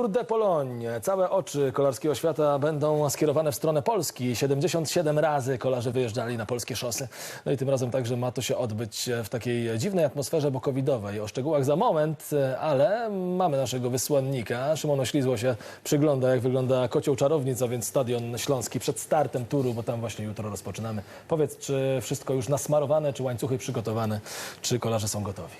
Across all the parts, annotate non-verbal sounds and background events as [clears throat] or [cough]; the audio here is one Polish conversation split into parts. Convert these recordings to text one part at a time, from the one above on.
Tour de Pologne. Całe oczy kolarskiego świata będą skierowane w stronę Polski. 77 razy kolarze wyjeżdżali na polskie szosy. No i tym razem także ma to się odbyć w takiej dziwnej atmosferze, bo covidowej. O szczegółach za moment, ale mamy naszego wysłannika. Szymon Oślizło się przygląda, jak wygląda kocioł czarownic, a więc Stadion Śląski przed startem turu, bo tam właśnie jutro rozpoczynamy. Powiedz, czy wszystko już nasmarowane, czy łańcuchy przygotowane, czy kolarze są gotowi?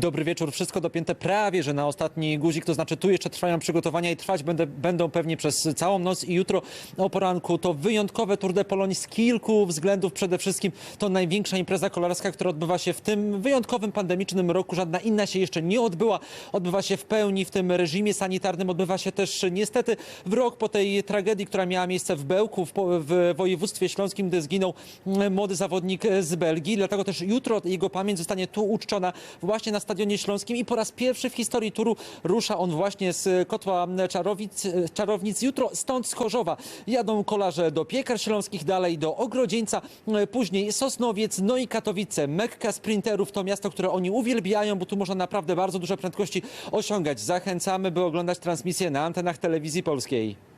Dobry wieczór, wszystko dopięte prawie, że na ostatni guzik, to znaczy tu jeszcze trwają przygotowania i trwać będę, będą pewnie przez całą noc i jutro o poranku. To wyjątkowe Tour de Pologne z kilku względów. Przede wszystkim to największa impreza kolarska, która odbywa się w tym wyjątkowym pandemicznym roku. Żadna inna się jeszcze nie odbyła. Odbywa się w pełni w tym reżimie sanitarnym. Odbywa się też niestety w rok po tej tragedii, która miała miejsce w Bełku, w, w województwie śląskim, gdy zginął mm, młody zawodnik z Belgii. Dlatego też jutro jego pamięć zostanie tu uczczona właśnie na Stadionie Śląskim i po raz pierwszy w historii turu rusza on właśnie z kotła Czarowic, Czarownic. Jutro stąd z Chorzowa jadą kolarze do Piekar Śląskich, dalej do Ogrodzieńca, później Sosnowiec, no i Katowice. Mekka sprinterów to miasto, które oni uwielbiają, bo tu można naprawdę bardzo duże prędkości osiągać. Zachęcamy, by oglądać transmisję na antenach telewizji polskiej.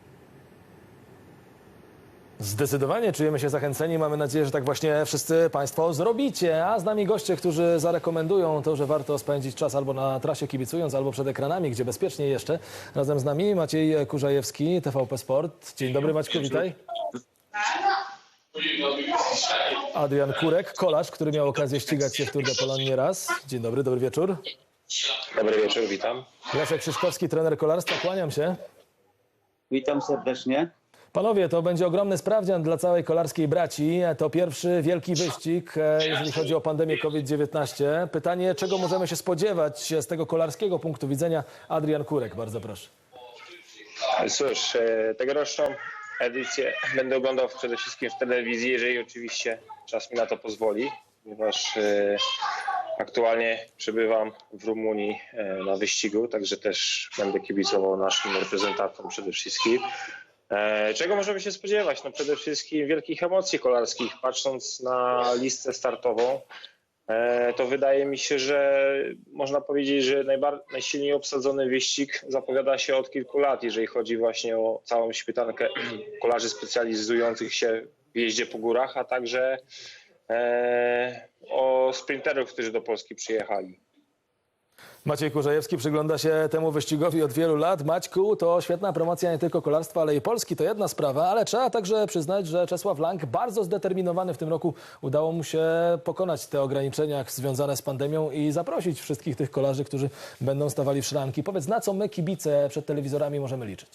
Zdecydowanie czujemy się zachęceni. Mamy nadzieję, że tak właśnie wszyscy Państwo zrobicie. A z nami goście, którzy zarekomendują to, że warto spędzić czas albo na trasie kibicując, albo przed ekranami, gdzie bezpiecznie jeszcze. Razem z nami Maciej Kurzajewski, TVP Sport. Dzień dobry Maćku, witaj. Adrian Kurek, kolarz, który miał okazję ścigać się w Tour de Pologne nieraz. Dzień dobry, dobry wieczór. Dobry wieczór, witam. Leszek Krzyszkowski, trener kolarstwa, kłaniam się. Witam serdecznie. Panowie, to będzie ogromny sprawdzian dla całej kolarskiej braci. To pierwszy wielki wyścig, e, jeżeli chodzi o pandemię COVID-19. Pytanie, czego możemy się spodziewać z tego kolarskiego punktu widzenia? Adrian Kurek, bardzo proszę. Cóż, e, tegoroczną edycję będę oglądał przede wszystkim w telewizji, jeżeli oczywiście czas mi na to pozwoli, ponieważ e, aktualnie przebywam w Rumunii na wyścigu, także też będę kibicował naszym reprezentantom przede wszystkim. E, Czego możemy się spodziewać? No przede wszystkim wielkich emocji kolarskich. Patrząc na listę startową, E, to wydaje mi się, że można powiedzieć, że najsilniej obsadzony wyścig zapowiada się od kilku lat, jeżeli chodzi właśnie o całą śmietankę [clears throat] kolarzy specjalizujących się w jeździe po górach, a także e, o sprinterów, którzy do Polski przyjechali. Maciej Kurzajewski przygląda się temu wyścigowi od wielu lat. Maćku, to świetna promocja nie tylko kolarstwa, ale i Polski. To jedna sprawa, ale trzeba także przyznać, że Czesław Lang, bardzo zdeterminowany w tym roku, udało mu się pokonać te ograniczenia związane z pandemią i zaprosić wszystkich tych kolarzy, którzy będą stawali w szranki. Powiedz, na co my, kibice, przed telewizorami możemy liczyć?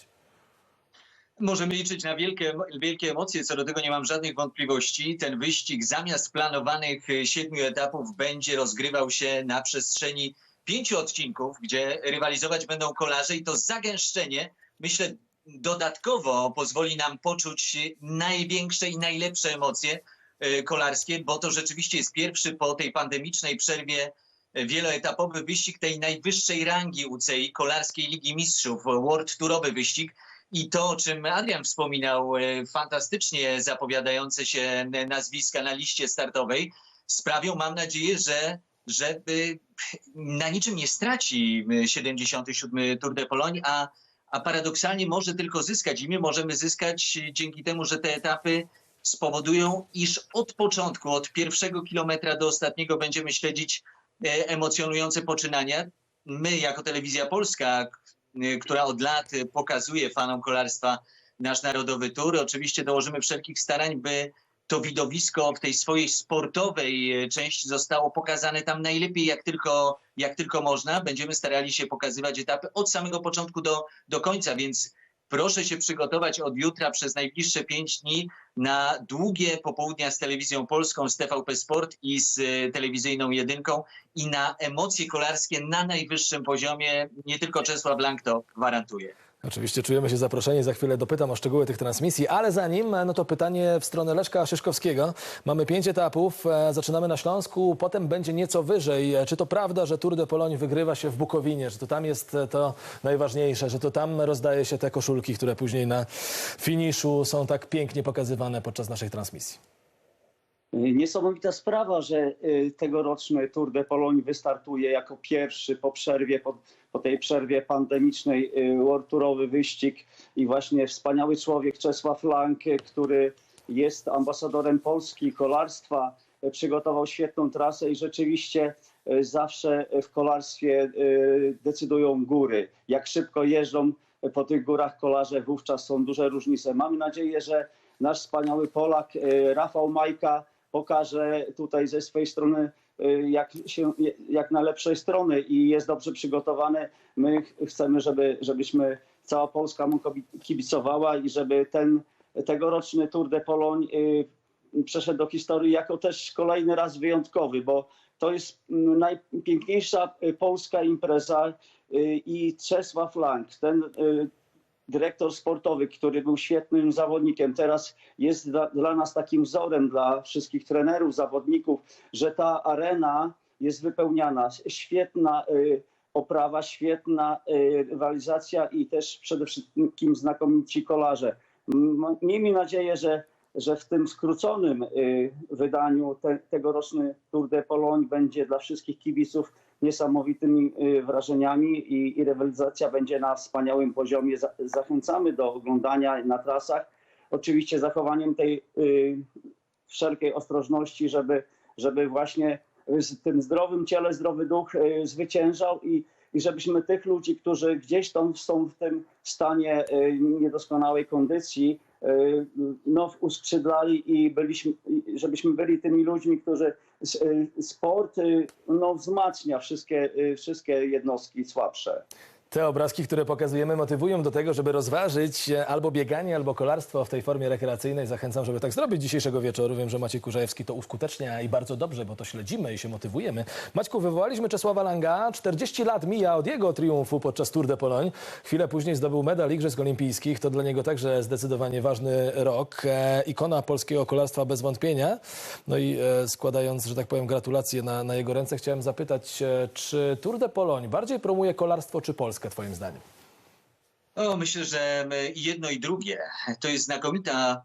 Możemy liczyć na wielkie, wielkie emocje, co do tego nie mam żadnych wątpliwości. Ten wyścig zamiast planowanych siedmiu etapów będzie rozgrywał się na przestrzeni pięciu odcinków, gdzie rywalizować będą kolarze i to zagęszczenie, myślę, dodatkowo pozwoli nam poczuć największe i najlepsze emocje e, kolarskie, bo to rzeczywiście jest pierwszy po tej pandemicznej przerwie e, wieloetapowy wyścig tej najwyższej rangi UCI, Kolarskiej Ligi Mistrzów, World Tourowy wyścig. I to, o czym Adrian wspominał, e, fantastycznie zapowiadające się nazwiska na liście startowej, sprawią, mam nadzieję, że, że e, na niczym nie straci e, 77 Tour de Pologne, a, a paradoksalnie może tylko zyskać. I my możemy zyskać e, dzięki temu, że te etapy spowodują, iż od początku, od pierwszego kilometra do ostatniego będziemy śledzić e, emocjonujące poczynania. My, jako Telewizja Polska, y, która od lat pokazuje fanom kolarstwa nasz narodowy tur, oczywiście dołożymy wszelkich starań, by to widowisko w tej swojej sportowej y, części zostało pokazane tam najlepiej, jak tylko, jak tylko można. Będziemy starali się pokazywać etapy od samego początku do, do końca, więc proszę się przygotować od jutra przez najbliższe pięć dni na długie popołudnia z telewizją polską, z TVP Sport i z y, telewizyjną jedynką i na emocje kolarskie na najwyższym poziomie. Nie tylko Czesław Blank to gwarantuje. Oczywiście czujemy się zaproszeni, za chwilę dopytam o szczegóły tych transmisji, ale zanim, no to pytanie w stronę Leszka Szyszkowskiego. Mamy pięć etapów, e, zaczynamy na Śląsku, potem będzie nieco wyżej. E, Czy to prawda, że Tour de Pologne wygrywa się w Bukowinie, że to tam jest e, to najważniejsze, że to tam rozdaje się te koszulki, które później na finiszu są tak pięknie pokazywane podczas naszych transmisji? Niesamowita sprawa, że y, tegoroczny Tour de Pologne wystartuje jako pierwszy po przerwie, po, po tej przerwie pandemicznej y, World wyścig i właśnie wspaniały człowiek Czesław Lang, który jest ambasadorem Polski kolarstwa, przygotował świetną trasę i rzeczywiście y, zawsze w kolarstwie decydują góry. Jak szybko jeżdżą po tych górach kolarze, wówczas są duże różnice. Mamy nadzieję, że nasz wspaniały Polak Rafał Majka pokaże tutaj ze swojej strony y, jak, się, jak najlepszej strony i jest dobrze przygotowany. My ch- chcemy, żeby, żebyśmy cała Polska mu kibicowała i żeby ten tegoroczny Tour de Pologne y, przeszedł do historii jako też kolejny raz wyjątkowy, bo to jest mm, najpiękniejsza y, polska impreza i Czesław Lang, ten dyrektor sportowy, który był świetnym zawodnikiem, teraz jest dla, dla nas takim wzorem dla wszystkich trenerów, zawodników, że ta arena jest wypełniana. Świetna y, oprawa, świetna y, rywalizacja i też przede wszystkim znakomici kolarze. Miejmy nadzieję, że, że w tym skróconym y, wydaniu te, tegoroczny Tour de Pologne będzie dla wszystkich kibiców niesamowitymi y, wrażeniami i, i rywalizacja będzie na wspaniałym poziomie. Za, zachęcamy do oglądania na trasach. Oczywiście zachowaniem tej y, wszelkiej ostrożności, żeby, żeby właśnie w tym zdrowym ciele zdrowy duch zwyciężał i, i żebyśmy tych ludzi, którzy gdzieś tam są w tym stanie y, niedoskonałej kondycji, y, no, uskrzydlali i byliśmy, żebyśmy byli tymi ludźmi, którzy y, sport no, wzmacnia wszystkie, wszystkie jednostki słabsze. Te obrazki, które pokazujemy, motywują do tego, żeby rozważyć e, albo bieganie, albo kolarstwo w tej formie rekreacyjnej. Zachęcam, żeby tak zrobić dzisiejszego wieczoru. Wiem, że Maciej Kurzajewski to uskutecznia i bardzo dobrze, bo to śledzimy i się motywujemy. Maćku, wywołaliśmy Czesława Langa. 40 lat mija od jego triumfu podczas Tour de Pologne. Chwilę później zdobył medal Igrzysk Olimpijskich. To dla niego także zdecydowanie ważny rok. E, ikona polskiego kolarstwa bez wątpienia. No i e, składając, że tak powiem, gratulacje na, na jego ręce, chciałem zapytać, czy Tour de Pologne bardziej promuje kolarstwo czy Polskę, twoim zdaniem? O, myślę, że i jedno i drugie. To jest znakomita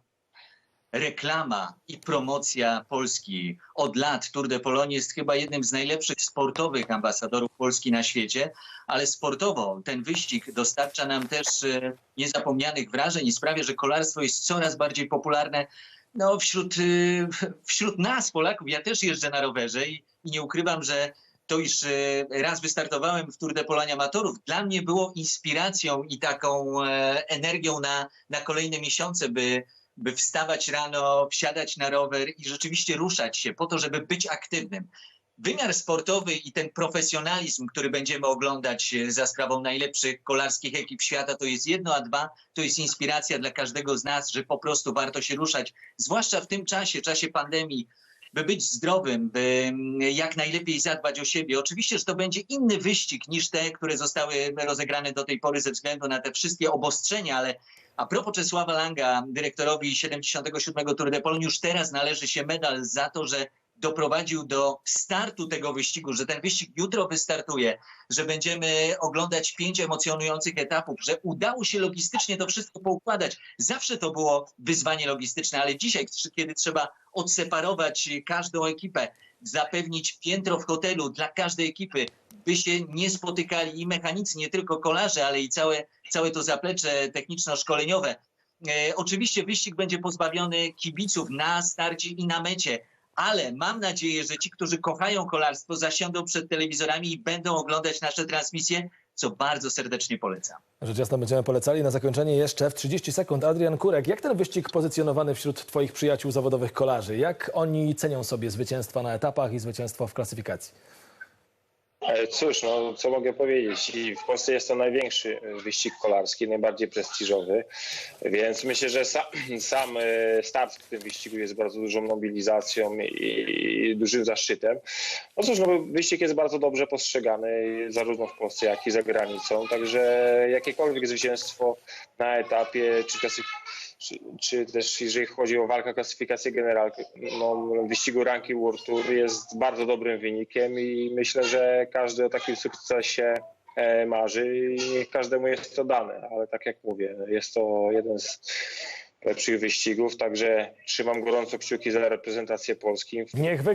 reklama i promocja Polski. Od lat Tour de Pologne jest chyba jednym z najlepszych sportowych ambasadorów Polski na świecie, ale sportowo ten wyścig dostarcza nam też e, niezapomnianych wrażeń i sprawia, że kolarstwo jest coraz bardziej popularne no, wśród, y, wśród nas, Polaków. Ja też jeżdżę na rowerze i, i nie ukrywam, że to już e, raz wystartowałem w Tour de Pologne Amatorów. Dla mnie było inspiracją i taką e, energią na, na kolejne miesiące, by, by wstawać rano, wsiadać na rower i rzeczywiście ruszać się po to, żeby być aktywnym. Wymiar sportowy i ten profesjonalizm, który będziemy oglądać e, za sprawą najlepszych kolarskich ekip świata, to jest jedno, a dwa, to jest inspiracja dla każdego z nas, że po prostu warto się ruszać, zwłaszcza w tym czasie, czasie pandemii, by być zdrowym, by mm, jak najlepiej zadbać o siebie. Oczywiście, że to będzie inny wyścig niż te, które zostały rozegrane do tej pory ze względu na te wszystkie obostrzenia, ale a propos Czesława Langa, dyrektorowi 77. Tour de Pologne, już teraz należy się medal za to, że doprowadził do startu tego wyścigu, że ten wyścig jutro wystartuje, że będziemy oglądać pięć emocjonujących etapów, że udało się logistycznie to wszystko poukładać. Zawsze to było wyzwanie logistyczne, ale dzisiaj, kiedy trzeba odseparować każdą ekipę, zapewnić piętro w hotelu dla każdej ekipy, by się nie spotykali i mechanicy, nie tylko kolarze, ale i całe, całe to zaplecze techniczno-szkoleniowe. E, oczywiście wyścig będzie pozbawiony kibiców na starcie i na mecie, ale mam nadzieję, że ci, którzy kochają kolarstwo, zasiądą przed telewizorami i będą oglądać nasze transmisje, co bardzo serdecznie polecam. Rzecz jasna będziemy polecali. Na zakończenie jeszcze w 30 sekund Adrian Kurek. Jak ten wyścig pozycjonowany wśród twoich przyjaciół zawodowych kolarzy? Jak oni cenią sobie zwycięstwa na etapach i zwycięstwo w klasyfikacji? E, Cóż, no co mogę powiedzieć? I w Polsce jest to największy e, wyścig kolarski, najbardziej prestiżowy, więc myślę, że sa, [clears throat] sam e, start w tym wyścigu jest bardzo dużą mobilizacją i, i dużym zaszczytem. No cóż, no, wyścig jest bardzo dobrze postrzegany zarówno w Polsce, jak i za granicą, także jakiekolwiek zwycięstwo na etapie czy klasyfikacji czy, czy też jeżeli chodzi o walkę o klasyfikację generalną no, wyścigu ranki World Tour jest bardzo dobrym wynikiem i myślę, że każdy o takim sukcesie e, marzy i niech każdemu jest to dane, ale tak jak mówię, jest to jeden z lepszych wyścigów, także trzymam gorąco kciuki za reprezentację Polski. Niech